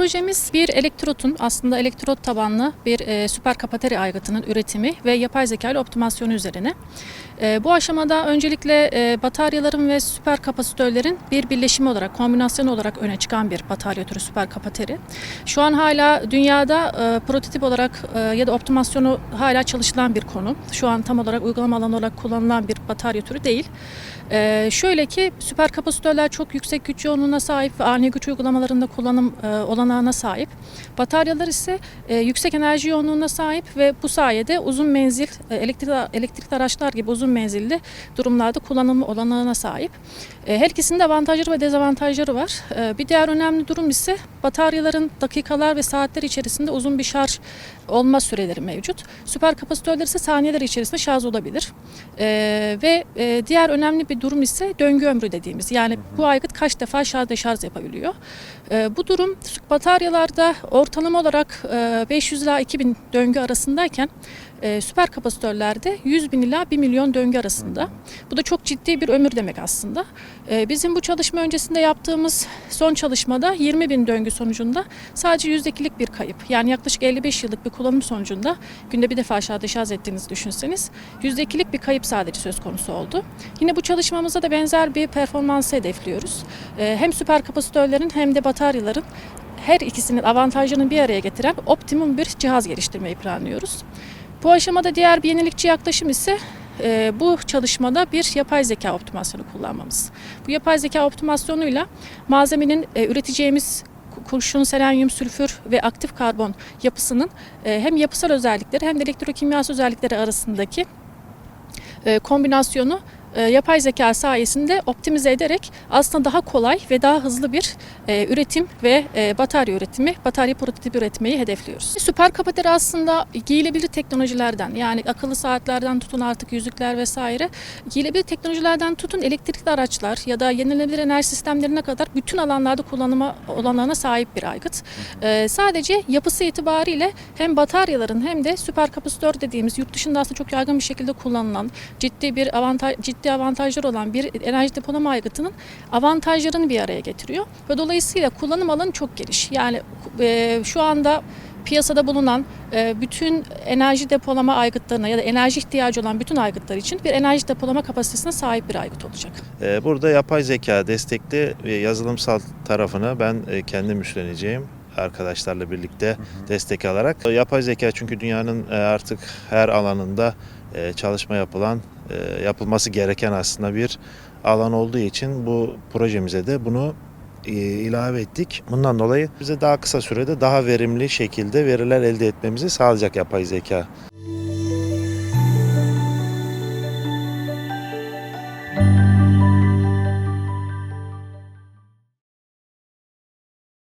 projemiz bir elektrotun aslında elektrot tabanlı bir e, süper kapateri aygıtının üretimi ve yapay zeka ile optimasyonu üzerine. E, bu aşamada öncelikle e, bataryaların ve süper kapasitörlerin bir birleşimi olarak, kombinasyon olarak öne çıkan bir batarya türü süper kapateri. Şu an hala dünyada e, prototip olarak e, ya da optimasyonu hala çalışılan bir konu. Şu an tam olarak uygulama alanı olarak kullanılan bir batarya türü değil. Ee, şöyle ki süper kapasitörler çok yüksek güç yoğunluğuna sahip ve ani güç uygulamalarında kullanım e, olanağına sahip. Bataryalar ise e, yüksek enerji yoğunluğuna sahip ve bu sayede uzun menzil e, elektrikli, elektrikli araçlar gibi uzun menzilli durumlarda kullanım olanağına sahip. E, her ikisinin de avantajları ve dezavantajları var. E, bir diğer önemli durum ise bataryaların dakikalar ve saatler içerisinde uzun bir şarj olma süreleri mevcut. Süper kapasitörler ise saniyeler içerisinde şarj olabilir. E, ve e, diğer önemli bir durum ise döngü ömrü dediğimiz. Yani bu aygıt kaç defa şarj deşarj yapabiliyor. E, bu durum bataryalarda ortalama olarak e, 500 ila 2000 döngü arasındayken e, süper kapasitörlerde 100 bin ila 1 milyon döngü arasında. Bu da çok ciddi bir ömür demek aslında. E, bizim bu çalışma öncesinde yaptığımız son çalışmada 20 bin döngü sonucunda sadece %2'lik bir kayıp. Yani yaklaşık 55 yıllık bir kullanım sonucunda günde bir defa şarj deşarj ettiğinizi düşünseniz %2'lik bir kayıp sadece söz konusu oldu. Yine bu çalışmamızda da benzer bir performansı hedefliyoruz. E, hem süper kapasitörlerin hem de bataryaların her ikisinin avantajlarını bir araya getiren optimum bir cihaz geliştirmeyi planlıyoruz. Bu aşamada diğer bir yenilikçi yaklaşım ise e, bu çalışmada bir yapay zeka optimasyonu kullanmamız. Bu yapay zeka optimasyonuyla malzemenin e, üreteceğimiz kurşun, selenyum, sülfür ve aktif karbon yapısının e, hem yapısal özellikleri hem de elektrokimyasal özellikleri arasındaki e, kombinasyonu e, yapay zeka sayesinde optimize ederek aslında daha kolay ve daha hızlı bir e, üretim ve e, batarya üretimi, batarya prototipi üretmeyi hedefliyoruz. Süper kapateri aslında giyilebilir teknolojilerden yani akıllı saatlerden tutun artık yüzükler vesaire giyilebilir teknolojilerden tutun elektrikli araçlar ya da yenilenebilir enerji sistemlerine kadar bütün alanlarda kullanıma olanağına sahip bir aygıt. E, sadece yapısı itibariyle hem bataryaların hem de süper kapasitör dediğimiz yurt dışında aslında çok yaygın bir şekilde kullanılan ciddi bir avantaj ciddi avantajları olan bir enerji depolama aygıtının avantajlarını bir araya getiriyor ve dolayısıyla kullanım alanı çok geniş. Yani e, şu anda piyasada bulunan e, bütün enerji depolama aygıtlarına ya da enerji ihtiyacı olan bütün aygıtlar için bir enerji depolama kapasitesine sahip bir aygıt olacak. Ee, Burada yapay zeka destekli yazılımsal tarafını ben e, kendim üstleneceğim arkadaşlarla birlikte destek alarak. Yapay zeka çünkü dünyanın e, artık her alanında e, çalışma yapılan, e, e, yapılması gereken aslında bir alan olduğu için bu projemize de bunu e, ilave ettik. Bundan dolayı bize daha kısa sürede daha verimli şekilde veriler elde etmemizi sağlayacak yapay zeka. Müzik